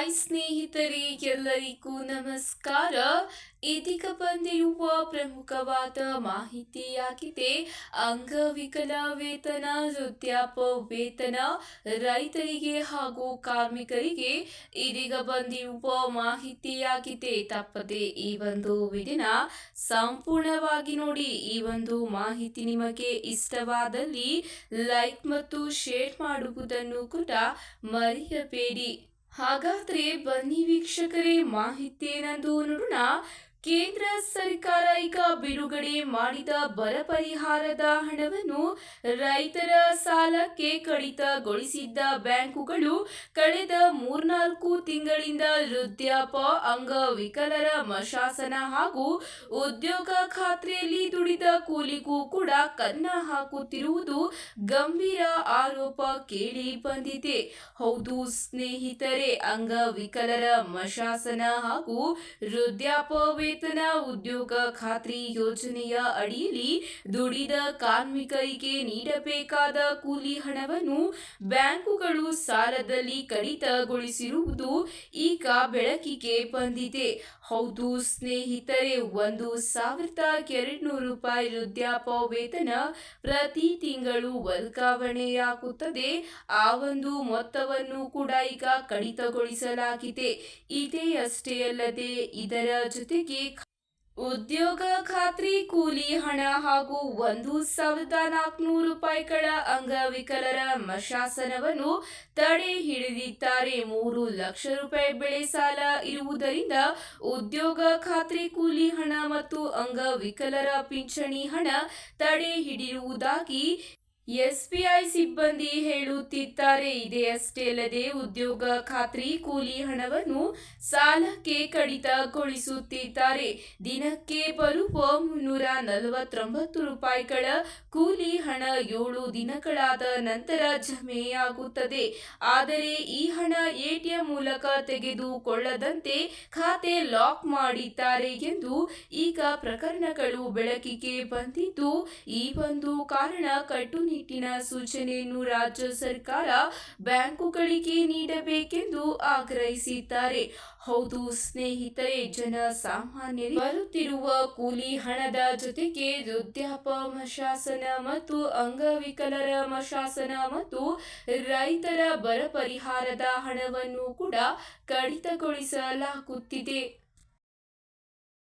Hi ಸ್ನೇಹಿತರೆ ಎಲ್ಲರಿಗೂ ನಮಸ್ಕಾರ. ಇದೀಗ ಬಂದಿರುವ ಪ್ರಮುಖವಾದ ಮಾಹಿತಿಯಾಗಿದೆ. ಅಂಗವಿಕಲ ವೇತನ ವೃದ್ಧಾಪ ವೇತನ ರೈತರಿಗೆ ಹಾಗೂ ಕಾರ್ಮಿಕರಿಗೆ ಇದೀಗ ಬಂದಿರುವ ಮಾಹಿತಿಯಾಗಿದೆ. ತಪ್ಪದೆ ಈ ಒಂದು ವಿಡಿನ ಸಂಪೂರ್ಣವಾಗಿ ನೋಡಿ. ಈ ಒಂದು ಮಾಹಿತಿ ನಿಮಗೆ ಇಷ್ಟವಾದಲ್ಲಿ ಲೈಕ್ ಮತ್ತು ಶೇರ್ ಮಾಡುವುದನ್ನು ಕೂಡ ಮರೆಯಬೇಡಿ. ಹಾಗಾದ್ರೆ ಬನ್ನಿ ವೀಕ್ಷಕರೇ ಮಾಹಿತಿ ಏನಂದು ನೋಡೋಣ. ಕೇಂದ್ರ ಸರ್ಕಾರ ಈಗ ಬಿಡುಗಡೆ ಮಾಡಿದ ಬರ ಪರಿಹಾರದ ಹಣವನ್ನು ರೈತರ ಸಾಲಕ್ಕೆ ಕಡಿತಗೊಳಿಸಿದ್ದ ಬ್ಯಾಂಕುಗಳು ಕಳೆದ ಮೂರ್ನಾಲ್ಕು ತಿಂಗಳಿಂದ ವೃದ್ಧಾಪ ಅಂಗವಿಕಲರ ಮಶಾಸನ ಹಾಗೂ ಉದ್ಯೋಗ ಖಾತ್ರಿಯಲ್ಲಿ ದುಡಿದ ಕೂಲಿಗೂ ಕೂಡ ಕನ್ನ ಹಾಕುತ್ತಿರುವುದು ಗಂಭೀರ ಆರೋಪ ಕೇಳಿ ಬಂದಿದೆ. ಹೌದು ಸ್ನೇಹಿತರೆ, ಅಂಗವಿಕಲರ ಮಶಾಸನ ಹಾಗೂ ವೃದ್ಧಾಪ ವೇತನ ಉದ್ಯೋಗ ಖಾತ್ರಿ ಯೋಜನೆಯ ಅಡಿಯಲ್ಲಿ ದುಡಿದ ಕಾರ್ಮಿಕರಿಗೆ ನೀಡಬೇಕಾದ ಕೂಲಿ ಹಣವನ್ನು ಬ್ಯಾಂಕುಗಳು ಸಾಲದಲ್ಲಿ ಕಡಿತಗೊಳಿಸಿರುವುದು ಈಗ ಬೆಳಕಿಗೆ ಬಂದಿದೆ. ಹೌದು, ಸ್ನೇಹಿತರೆ, ಒಂದು ಸಾವಿರದ ಎರಡ್ನೂರು ರೂಪಾಯಿ ವೃದ್ಧಾಪ ವೇತನ ಪ್ರತಿ ತಿಂಗಳು ವರ್ಗಾವಣೆಯಾಗುತ್ತದೆ. ಆ ಒಂದು ಮೊತ್ತವನ್ನು ಕೂಡ ಈಗ ಕಡಿತಗೊಳಿಸಲಾಗಿದೆ. ಇದೇ ಅಷ್ಟೇ ಅಲ್ಲದೆ ಇದರ ಜೊತೆಗೆ ಉದ್ಯೋಗ ಖಾತ್ರಿ, ಕೂಲಿ ಹಣ ಹಾಗೂ ಒಂದು ಸಾವಿರದ ನಾಲ್ಕುನೂರು ರೂಪಾಯಿಗಳ ಅಂಗವಿಕಲರ ಮಶಾಸನವನ್ನು ತಡೆ ಹಿಡಿದಿದ್ದಾರೆ. ಮೂರು ಲಕ್ಷ ರೂಪಾಯಿ ಬೆಳೆ ಸಾಲ ಇರುವುದರಿಂದ ಉದ್ಯೋಗ ಖಾತ್ರಿ, ಕೂಲಿ ಹಣ ಮತ್ತು ಅಂಗವಿಕಲರ ಪಿಂಚಣಿ ಹಣ ತಡೆ ಹಿಡಿಯುವುದಾಗಿ ಎಸ್ಬಿಐ ಸಿಬ್ಬಂದಿ ಹೇಳುತ್ತಿದ್ದಾರೆ. ಇದೇ ಅಷ್ಟೇ ಅಲ್ಲದೆ ಉದ್ಯೋಗ ಖಾತ್ರಿ ಕೂಲಿ ಹಣವನ್ನು ಸಾಲಕ್ಕೆ ಕಡಿತಗೊಳಿಸುತ್ತಿದ್ದಾರೆ. ದಿನಕ್ಕೆ ಬರುವ ಮುನ್ನೂರ ನಲವತ್ತೊಂಬತ್ತು ರೂಪಾಯಿಗಳ ಕೂಲಿ ಹಣ ಏಳು ದಿನಗಳಾದ ನಂತರ ಜಮೆಯಾಗುತ್ತದೆ. ಆದರೆ ಈ ಹಣ ಎಟಿಎಂ ಮೂಲಕ ತೆಗೆದುಕೊಳ್ಳದಂತೆ ಖಾತೆ ಲಾಕ್ ಮಾಡಿದ್ದಾರೆ ಎಂದು ಈಗ ಪ್ರಕರಣಗಳು ಬೆಳಕಿಗೆ ಬಂದಿದ್ದು, ಈ ಒಂದು ಕಾರಣ ಕಟ್ಟುನಿಟ್ಟಿನ ಸೂಚನೆಯನ್ನು ರಾಜ್ಯ ಸರ್ಕಾರ ಬ್ಯಾಂಕುಗಳಿಗೆ ನೀಡಬೇಕೆಂದು ಆಗ್ರಹಿಸಿದ್ದಾರೆ. ಹೌದು, ಸ್ನೇಹಿತರೆ, ಜನ ಸಾಮಾನ್ಯರು ಬರುತ್ತಿರುವ ಕೂಲಿ ಹಣದ ಜೊತೆಗೆ ವೃದ್ಧಾಪ ಮಶಾಸನ ಮತ್ತು ಅಂಗವಿಕಲರ ಮಶಾಸನ ಮತ್ತು ರೈತರ ಬರ ಪರಿಹಾರದ ಹಣವನ್ನು ಕೂಡ ಕಡಿತಗೊಳಿಸಲಾಗುತ್ತಿದೆ.